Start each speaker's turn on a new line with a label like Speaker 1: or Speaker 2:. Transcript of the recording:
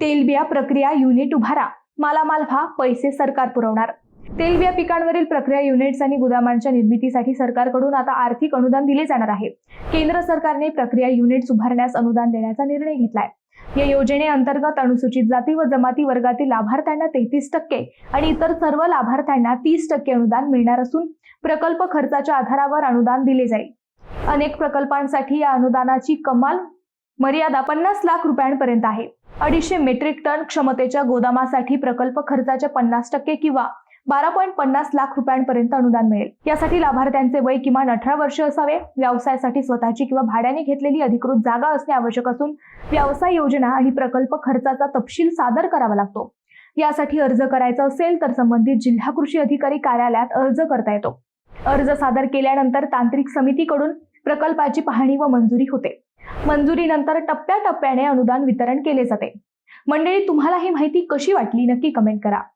Speaker 1: तेलबिया प्रक्रिया युनिट उभारा. मालामाल व्हा पैसे सरकार पुरवणार. तेलबिया पिकांवरील प्रक्रिया युनिट्स आणि गुदामांच्या निर्मितीसाठी सरकारकडून आता आर्थिक अनुदान दिले जाणार आहे. केंद्र सरकारने प्रक्रिया युनिट्स उभारण्यास अनुदान देण्याचा निर्णय घेतलाय. या योजनेअंतर्गत अनुसूचित जाती व जमाती वर्गातील लाभार्थ्यांना तेहतीस टक्के आणि इतर सर्व लाभार्थ्यांना तीस टक्के अनुदान मिळणार असून प्रकल्प खर्चाच्या आधारावर अनुदान दिले जाईल. अनेक प्रकल्पांसाठी या अनुदानाची कमाल मर्यादा पन्नास लाख रुपयांपर्यंत आहे. अडीचशे मेट्रिक टन क्षमतेच्या गोदामासाठी प्रकल्प खर्चाच्या पन्नास टक्के किंवा बारा पॉईंट पन्नास लाख रुपयांपर्यंत अनुदान मिळेल. यासाठी लाभार्थ्यांचे वय किमान अठरा वर्ष असावे. व्यवसायासाठी स्वतःची किंवा भाड्याने घेतलेली अधिकृत जागा असणे आवश्यक असून व्यवसाय योजना आणि प्रकल्प खर्चाचा तपशील सादर करावा लागतो. यासाठी अर्ज करायचा असेल तर संबंधित जिल्हा कृषी अधिकारी कार्यालयात अर्ज करता येतो. अर्ज सादर केल्यानंतर तांत्रिक समितीकडून प्रकल्पाची पाहणी व मंजुरी होते. मंजुरीनंतर टप्प्याटप्प्याने अनुदान वितरण केले जाते. मंडळी तुम्हाला ही माहिती कशी वाटली? नक्की कमेंट करा.